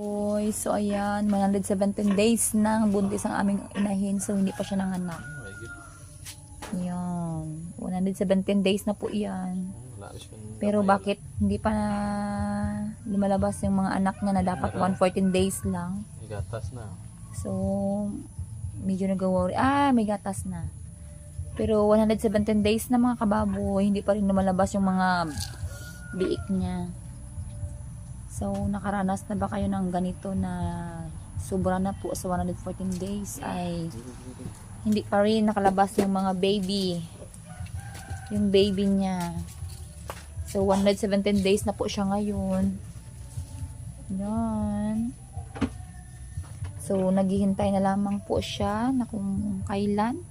Boy, so ayan, 117 days na buntis ang aming inahin so hindi pa siya nanganak. Yan, 117 days na po yan. Wala rin siyang Pero bakit hindi pa na lumalabas yung mga anak niya na dapat 114 days lang? May gatas na. So, medyo nag-worry. Ah, may gatas na. Pero 117 days na mga kababoy, hindi pa rin lumalabas yung mga biik niya. So, nakaranas na ba kayo ng ganito na sobra na po sa 114 days ay hindi pa rin nakalabas yung mga baby. Yung baby niya. So, 117 days na po siya ngayon. Yan. So, naghihintay na lamang po siya na kung kailan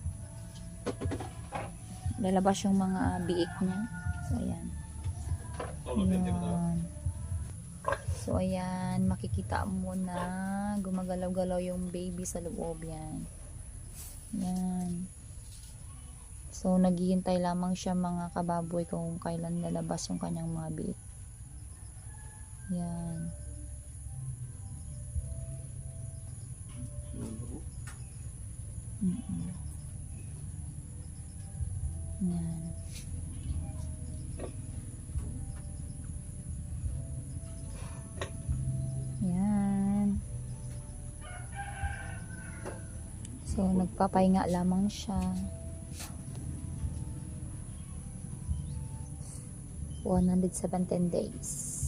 lalabas yung mga biik niya. So, ayan. Ayan. So, ayan. Makikita mo na gumagalaw-galaw yung baby sa loob yan. Yan. So, naghihintay lamang siya mga kababoy kung kailan lalabas yung kanyang mga biik. Yan. Mm-mm. So, nagpapahinga lamang siya. 117 days.